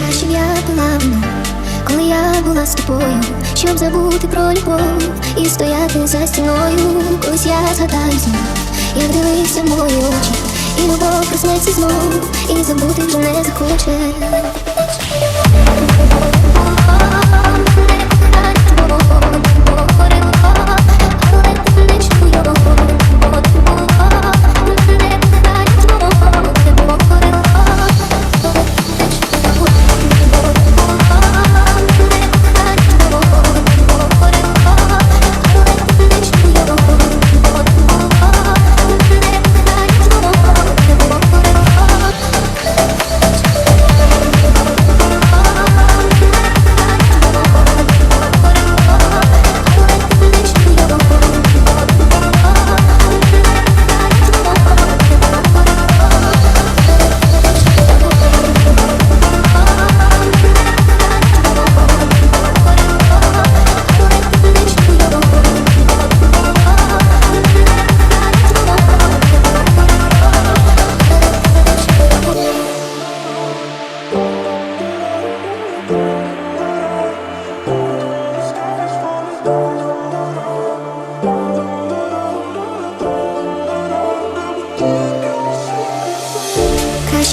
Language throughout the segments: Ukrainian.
Краще б я була коли я була з тобою, щоб забути про любов і стояти за стіною, ось я згадаю знов, як дивився в мої очі, і любов проснеться знов, і забути вже не захоче. Краще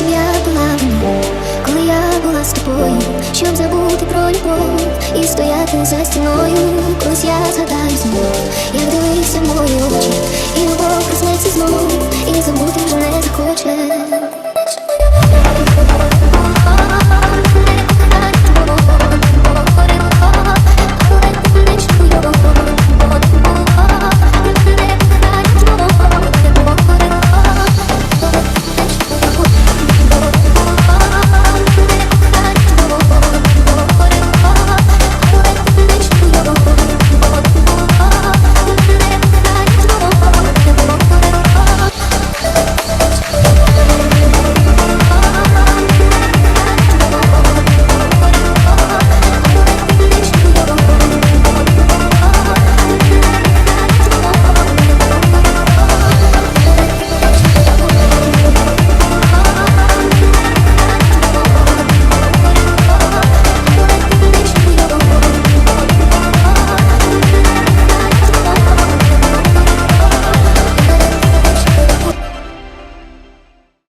я була коли я була з тобою, щоб забути про любов і стояти за стіною, колись я згадаю знов, як дивився в мої очі, і любов проснеться знов, і забути вже не захоче.